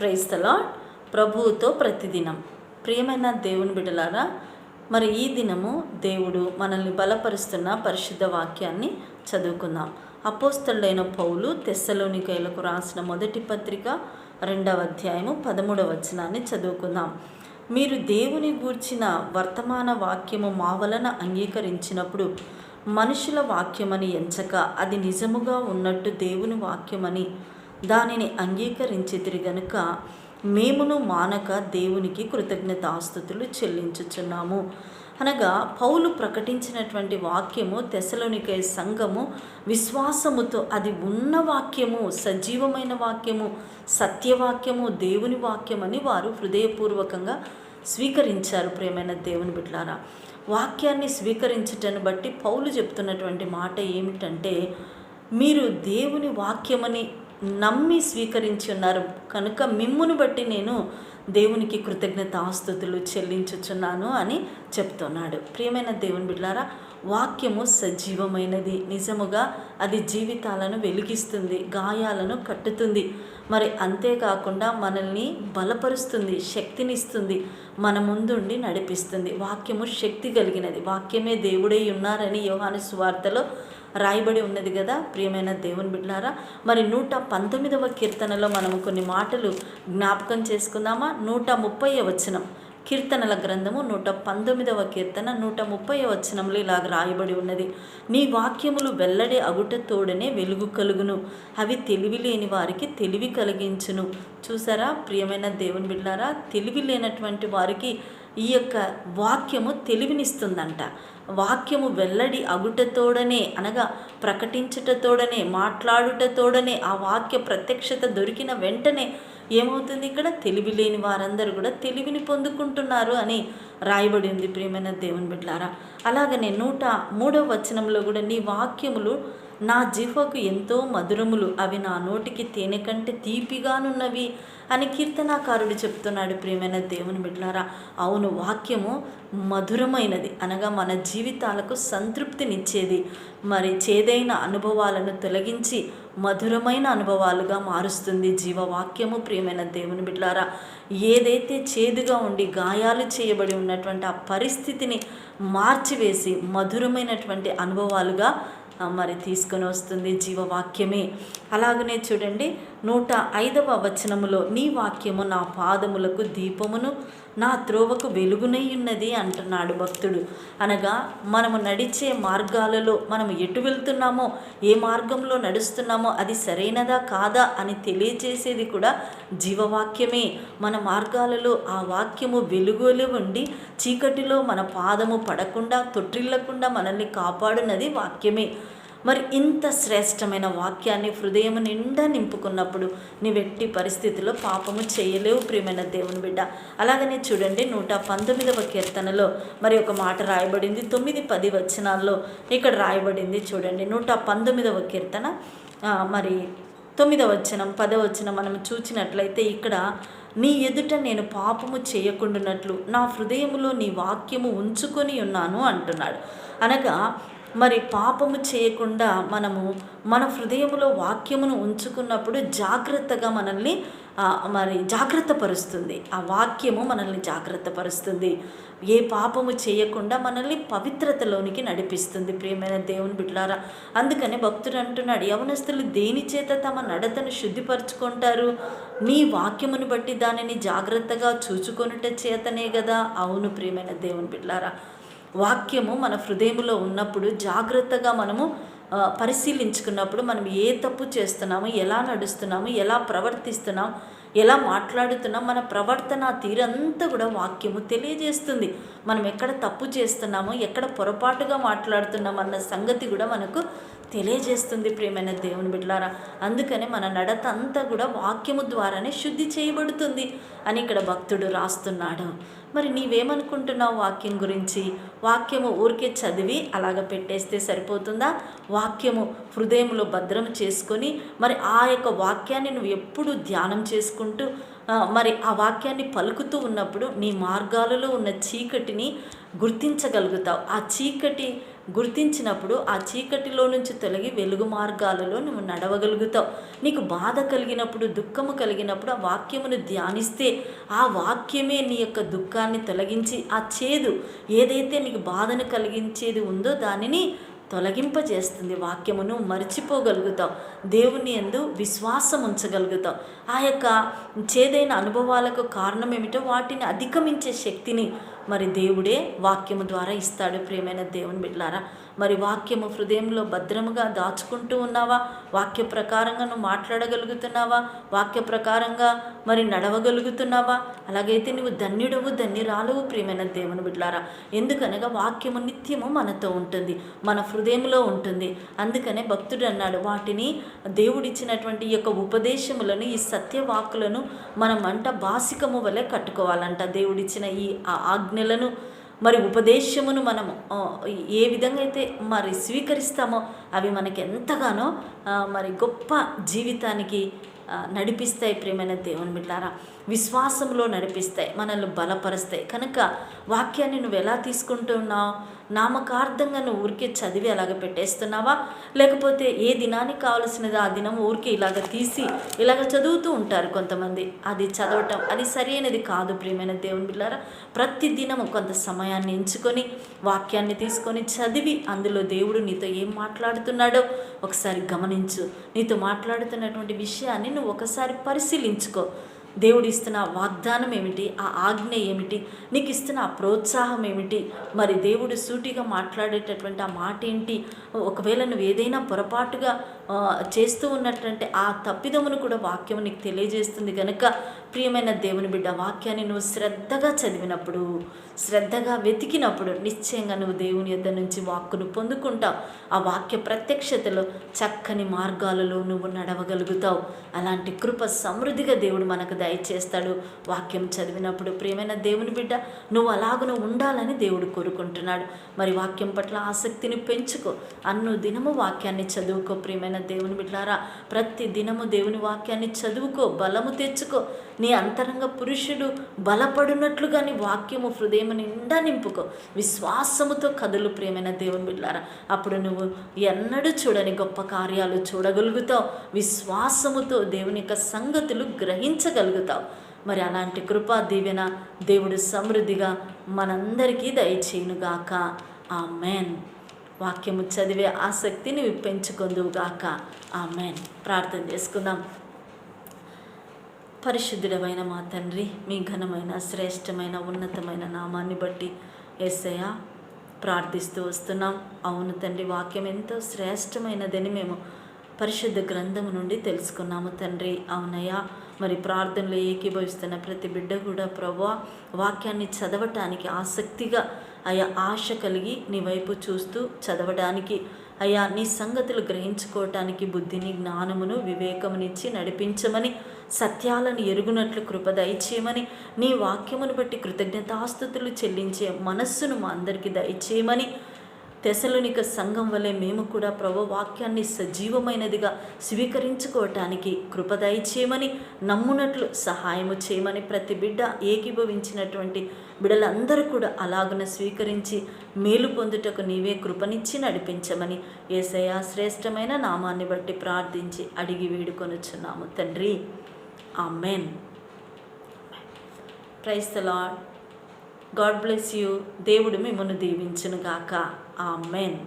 ప్రైస్తలా ప్రభువుతో ప్రతిదినం. ప్రియమైన దేవుని బిడలారా మరి ఈ దినము దేవుడు మనల్ని బలపరుస్తున్న పరిశుద్ధ వాక్యాన్ని చదువుకుందాం. అపోస్తళ్ళైన పౌలు తెస్సలోనికైలకు రాసిన మొదటి పత్రిక రెండవ అధ్యాయము పదమూడవ వచనాన్ని చదువుకుందాం. మీరు దేవుని గూర్చిన వర్తమాన వాక్యము మా వలన అంగీకరించినప్పుడు మనుషుల వాక్యమని ఎంచక అది నిజముగా ఉన్నట్టు దేవుని వాక్యమని దానిని అంగీకరించితిరి గనుక మేమును మానక దేవునికి కృతజ్ఞతాస్థుతులు చెల్లించుచున్నాము. అనగా పౌలు ప్రకటించినటువంటి వాక్యము తెసలోనికై సంఘము విశ్వాసముతో అది ఉన్న వాక్యము సజీవమైన వాక్యము సత్యవాక్యము దేవుని వాక్యమని వారు హృదయపూర్వకంగా స్వీకరించారు. ప్రేమైన దేవుని బిడ్లారా వాక్యాన్ని స్వీకరించటను బట్టి పౌలు చెప్తున్నటువంటి మాట ఏమిటంటే మీరు దేవుని వాక్యమని నమ్మి స్వీకరించి ఉన్నారు. కనుక మిమ్మును బట్టి నేను దేవునికి కృతజ్ఞత ఆస్తుతులు చెల్లించుచున్నాను అని చెప్తున్నాడు. ప్రియమైన దేవుని బిడ్డారా వాక్యము సజీవమైనది. నిజముగా అది జీవితాలను వెలిగిస్తుంది గాయాలను కట్టుతుంది. మరి అంతేకాకుండా మనల్ని బలపరుస్తుంది శక్తినిస్తుంది మన ముందుండి నడిపిస్తుంది. వాక్యము శక్తి కలిగినది. వాక్యమే దేవుడై ఉన్నారని యోహాను సువార్తలో రాయబడి ఉన్నది కదా ప్రియమైన దేవుని బిడ్డారా మరి నూట పంతొమ్మిదవ కీర్తనలో మనం కొన్ని మాటలు జ్ఞాపకం చేసుకుందామా? నూట ముప్పై వచనం. కీర్తనల గ్రంథము నూట పంతొమ్మిదవ కీర్తన నూట ముప్పై వచనంలో ఇలాగ రాయబడి ఉన్నది. నీ వాక్యములు వెల్లడి అగుట తోడనే వెలుగు కలుగును అవి తెలివి లేని వారికి తెలివి కలిగించును. చూసారా ప్రియమైన దేవుని బిడ్డారా తెలివి లేనటువంటి వారికి ఈ యొక్క వాక్యము తెలివినిస్తుందంట. వాక్యము వెల్లడి అగుటతోడనే అనగా ప్రకటించుటతోడనే మాట్లాడుటతోడనే ఆ వాక్య ప్రత్యక్షత దొరికిన వెంటనే ఏమవుతుంది ఇక్కడ? తెలివి లేని వారందరూ కూడా తెలివిని పొందుకుంటున్నారు అని రాయబడి ఉంది ప్రియమైన దేవుని బిడ్డారా అలాగనే నూట మూడవ వచనంలో కూడా నీ వాక్యములు నా జిహ్వకు ఎంతో మధురములు అవి నా నోటికి తేనె కంటే తీపిగానున్నవి అని కీర్తనాకారుడు చెప్తున్నాడు ప్రియమైన దేవుని బిడ్లారా అవును వాక్యము మధురమైనది అనగా మన జీవితాలకు సంతృప్తినిచ్చేది. మరి చేదైన అనుభవాలను తొలగించి మధురమైన అనుభవాలుగా మారుస్తుంది జీవవాక్యము ప్రియమైన దేవుని బిడ్లారా ఏదైతే చేదుగా ఉండి గాయాలు చేయబడి ఉన్నటువంటి ఆ పరిస్థితిని మార్చివేసి మధురమైనటువంటి అనుభవాలుగా మరి తీసుకొని వస్తుంది జీవవాక్యమే. అలాగనే చూడండి నూట ఐదవ వచనములో నీ వాక్యము నా పాదములకు దీపమును నా త్రోవకు వెలుగునై ఉన్నది అంటున్నాడు భక్తుడు. అనగా మనము నడిచే మార్గాలలో మనం ఎటు వెళ్తున్నామో ఏ మార్గంలో నడుస్తున్నామో అది సరైనదా కాదా అని తెలియజేసేది కూడా జీవవాక్యమే. మన మార్గాలలో ఆ వాక్యము వెలుగులో ఉండి చీకటిలో మన పాదము పడకుండా తొట్టిల్లకుండా మనల్ని కాపాడునది వాక్యమే. మరి ఇంత శ్రేష్టమైన వాక్యాన్ని హృదయం నిండా నింపుకున్నప్పుడు నీవెట్టి పరిస్థితిలో పాపము చేయలేవు ప్రియమైన దేవుని బిడ్డ. అలాగనే చూడండి నూట పంతొమ్మిదవ కీర్తనలో మరి ఒక మాట రాయబడింది. తొమ్మిది పది వచనాల్లో ఇక్కడ రాయబడింది చూడండి. నూట పంతొమ్మిదవ కీర్తన మరి తొమ్మిదవ వచనం పదవచనం మనం చూచినట్లయితే ఇక్కడ నీ ఎదుట నేను పాపము చేయకుండానట్లు నా హృదయములో నీ వాక్యము ఉంచుకొని ఉన్నాను అంటున్నాడు. అనగా మరి పాపము చేయకుండా మనము మన హృదయంలో వాక్యమును ఉంచుకున్నప్పుడు జాగ్రత్తగా మనల్ని మరి జాగ్రత్త పరుస్తుంది ఆ వాక్యము మనల్ని జాగ్రత్త పరుస్తుంది ఏ పాపము చేయకుండా మనల్ని పవిత్రతలోనికి నడిపిస్తుంది. ప్రియమైన దేవుని బిడ్లారా అందుకని భక్తుడు అంటున్నాడు యవనస్తులు దేని చేత తమ నడతను శుద్ధిపరచుకుంటారు? నీ వాక్యమును బట్టి దానిని జాగ్రత్తగా చూచుకొనుట చేతనే కదా? అవును ప్రియమైన దేవుని బిడ్లారా వాక్యము మన హృదయంలో ఉన్నప్పుడు జాగ్రత్తగా మనము పరిశీలించుకున్నప్పుడు మనం ఏ తప్పు చేస్తున్నాము ఎలా నడుస్తున్నాము ఎలా ప్రవర్తిస్తున్నాం ఎలా మాట్లాడుతున్నాం మన ప్రవర్తన తీరంతా కూడా వాక్యము తెలియజేస్తుంది. మనం ఎక్కడ తప్పు చేస్తున్నామో ఎక్కడ పొరపాటుగా మాట్లాడుతున్నాం అన్న సంగతి కూడా మనకు తెలియజేస్తుంది ప్రేమైన దేవుని బిడ్డలారా. అందుకనే మన నడత అంతా కూడా వాక్యము ద్వారానే శుద్ధి చేయబడుతుంది అని ఇక్కడ భక్తుడు రాస్తున్నాడు. మరి నీవేమనుకుంటున్నావు వాక్యం గురించి? వాక్యము ఊరికే చదివి అలాగ పెట్టేస్తే సరిపోతుందా? వాక్యము హృదయంలో భద్రం చేసుకొని మరి ఆ యొక్క వాక్యాన్ని నువ్వు ఎప్పుడు ధ్యానం చేసుకుంటూ మరి ఆ వాక్యాన్ని పలుకుతూ ఉన్నప్పుడు నీ మార్గాలలో ఉన్న చీకటిని గుర్తించగలుగుతావు. ఆ చీకటి గుర్తించినప్పుడు ఆ చీకటిలో నుంచి తొలగి వెలుగు మార్గాలలో నువ్వు నడవగలుగుతావు. నీకు బాధ కలిగినప్పుడు దుఃఖము కలిగినప్పుడు ఆ వాక్యమును ధ్యానిస్తే ఆ వాక్యమే నీ యొక్క దుఃఖాన్ని తొలగించి ఆ చేదు ఏదైతే నీకు బాధను కలిగించేది ఉందో దానిని తొలగింపజేస్తుంది. వాక్యమును మర్చిపోగలుగుతావు దేవుని ఎందు విశ్వాసం ఉంచగలుగుతావు ఆ యొక్క చేదైన అనుభవాలకు కారణం ఏమిటో వాటిని అధిగమించే శక్తిని మరి దేవుడే వాక్యము ద్వారా ఇస్తాడు. ప్రియమైన దేవుని బిడ్లారా మరి వాక్యము హృదయంలో భద్రముగా దాచుకుంటూ ఉన్నావా? వాక్య ప్రకారంగా నువ్వు మాట్లాడగలుగుతున్నావా? వాక్య ప్రకారంగా మరి నడవగలుగుతున్నావా? అలాగైతే నువ్వు ధన్యుడవు ధన్యురాలవు ప్రియమైన దేవుని బిడ్డారా ఎందుకనగా వాక్యము నిత్యము మనతో ఉంటుంది మన హృదయంలో ఉంటుంది. అందుకనే భక్తుడు అన్నాడు వాటిని దేవుడిచ్చినటువంటి ఈ యొక్క ఉపదేశములను ఈ సత్యవాకులను మనం అంట బాసికము వలె కట్టుకోవాలంట. దేవుడిచ్చిన ఈ ఆజ్ఞలను మరి ఉపదేశమును మనము ఏ విధంగా అయితే మరి స్వీకరిస్తామో అవి మనకి ఎంతగానో మరి గొప్ప జీవితానికి నడిపిస్తాయి ప్రేమైన దేవుని బిడ్డారా. విశ్వాసంలో నడిపిస్తాయి మనల్ని బలపరుస్తాయి. కనుక వాక్యాన్ని నువ్వు ఎలా తీసుకుంటున్నావు నామకార్థంగా నువ్వు ఊరికే చదివి అలాగ పెట్టేస్తున్నావా? లేకపోతే ఏ దినానికి కావాల్సినది ఆ దినం ఊరికే ఇలాగ తీసి ఇలాగ చదువుతూ ఉంటారు కొంతమంది. అది చదవటం అది సరైనది కాదు ప్రియమైన దేవుని బిళ్ళారా ప్రతి దినము కొంత సమయాన్ని ఎంచుకొని వాక్యాన్ని తీసుకొని చదివి అందులో దేవుడు నీతో ఏం మాట్లాడుతున్నాడో ఒకసారి గమనించు. నీతో మాట్లాడుతున్నటువంటి విషయాన్ని నువ్వు ఒకసారి పరిశీలించుకో. దేవుడు ఇస్తున్న వాగ్దానం ఏమిటి? ఆ ఆజ్ఞ ఏమిటి? నీకు ఇస్తున్న ఆ ప్రోత్సాహం ఏమిటి? మరి దేవుడు సూటిగా మాట్లాడేటటువంటి ఆ మాట ఏంటి ఒకవేళ నువ్వు ఏదైనా పొరపాటుగా చేస్తూ ఉన్నటువంటి ఆ తప్పిదమును కూడా వాక్యం నీకు తెలియజేస్తుంది కనుక ప్రియమైన దేవుని బిడ్డ వాక్యాన్ని నువ్వు శ్రద్ధగా చదివినప్పుడు శ్రద్ధగా వెతికినప్పుడు నిశ్చయంగా నువ్వు దేవుని యొద్ద నుంచి వాక్కును పొందుకుంటావు. ఆ వాక్య ప్రత్యక్షతలో చక్కని మార్గాలలో నువ్వు నడవగలుగుతావు. అలాంటి కృప సమృద్ధిగా దేవుడు మనకు దయచేస్తాడు. వాక్యం చదివినప్పుడు ప్రియమైన దేవుని బిడ్డ నువ్వు అలాగను ఉండాలని దేవుడు కోరుకుంటున్నాడు. మరి వాక్యం పట్ల ఆసక్తిని పెంచుకో. అన్ను దినము వాక్యాన్ని చదువుకో ప్రియమైన దేవుని బిడ్డారా ప్రతి దినము దేవుని వాక్యాన్ని చదువుకో బలము తెచ్చుకో. నీ అంతరంగ పురుషుడు బలపడినట్లుగా నీ వాక్యము హృదయం నిండా నింపుకో. విశ్వాసముతో కదులు ప్రియమైన దేవుని బిడ్డారా అప్పుడు నువ్వు ఎన్నడూ చూడని గొప్ప కార్యాలు చూడగలుగుతావు. విశ్వాసముతో దేవుని యొక్క సంగతులు గ్రహించగలుగుతావు. మరి అలాంటి కృపా దీవెన దేవుడు సమృద్ధిగా మనందరికీ దయచేయునుగాక. ఆ మేన్ వాక్యము చదివే ఆసక్తిని పెంచుకుందువుగాక ఆమెన్. ప్రార్థన చేసుకుందాం. పరిశుద్ధుడమైన మా తండ్రి మీ ఘనమైన శ్రేష్టమైన ఉన్నతమైన నామాన్ని బట్టి ఎస్ఐ ప్రార్థిస్తూ వస్తున్నాం. అవును తండ్రి వాక్యం ఎంతో శ్రేష్టమైనదని మేము పరిశుద్ధ గ్రంథము నుండి తెలుసుకున్నాము తండ్రి. అవునయ్యా మరి ప్రార్థనలో ఏకీభవిస్తున్న ప్రతి బిడ్డ కూడా ప్రభు వాక్యాన్ని చదవటానికి ఆసక్తిగా అయా ఆశ కలిగి నీ వైపు చూస్తూ చదవడానికి. అయా నీ సంగతులు గ్రహించుకోవటానికి బుద్ధిని జ్ఞానమును వివేకమునిచ్చి నడిపించమని సత్యాలను ఎరుగునట్లు కృప దయచేయమని నీ వాక్యమును బట్టి కృతజ్ఞతాస్థుతులు చెల్లించే మనస్సును మా అందరికీ దయచేయమని తెసలునిక సంఘం వలె మేము కూడా ప్రభు వాక్యాన్ని సజీవమైనదిగా స్వీకరించుకోవటానికి కృపదయ చేయమని నమ్మునట్లు సహాయము చేయమని ప్రతి బిడ్డ ఏకీభవించినటువంటి బిడ్డలందరూ కూడా అలాగున స్వీకరించి మేలు పొందుటకు నీవే కృపనిచ్చి నడిపించమని ఏసయ శ్రేష్టమైన నామాన్ని బట్టి ప్రార్థించి అడిగి వేడుకొనుచున్నాము. తండ్రి amen praise the lord God bless you. దేవుడు మిమ్మల్ని దీవించును గాక ఆ మెన్